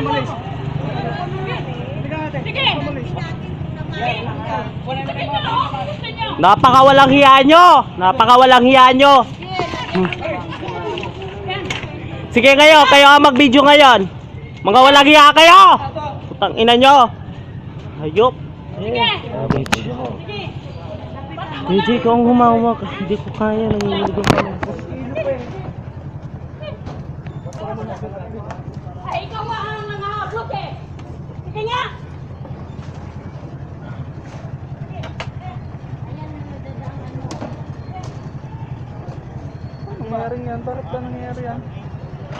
umalis. Sige, ikaw umalis. Sige. Napakawalang hiya nyo! Napakawalang hiya nyo! Sige kayo, kayo ang mag-video ngayon. Mga walang hiya kayo! Putang ina nyo! Hayop! Sige! Sige! Hindi ko ang hindi ko kaya nangyayari ko. Ay, ikaw nga ang nangahablok eh. Sige nga. Nangyari yan, bakit ba nangyari yan?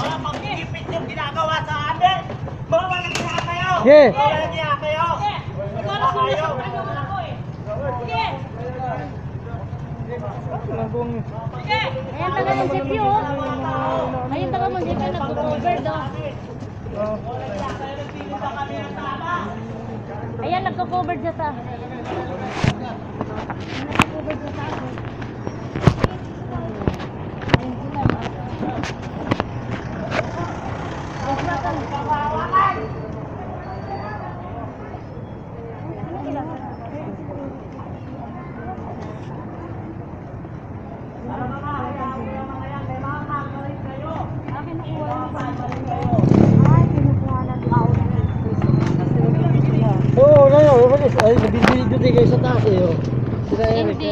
Mga pag-ipit yung ginagawa sa amin! Mga walang hiya kayo! Sige! Mga walang kayo! Sige. Ikaw na ako eh. Sige. Sige. Ayan. Oh. Ayan nagko-cover dyan sa. Nagko-cover dyan sa akin. Ayun Ay, nabibili kayo sa taas eh. oh. Sila Eric. Hindi,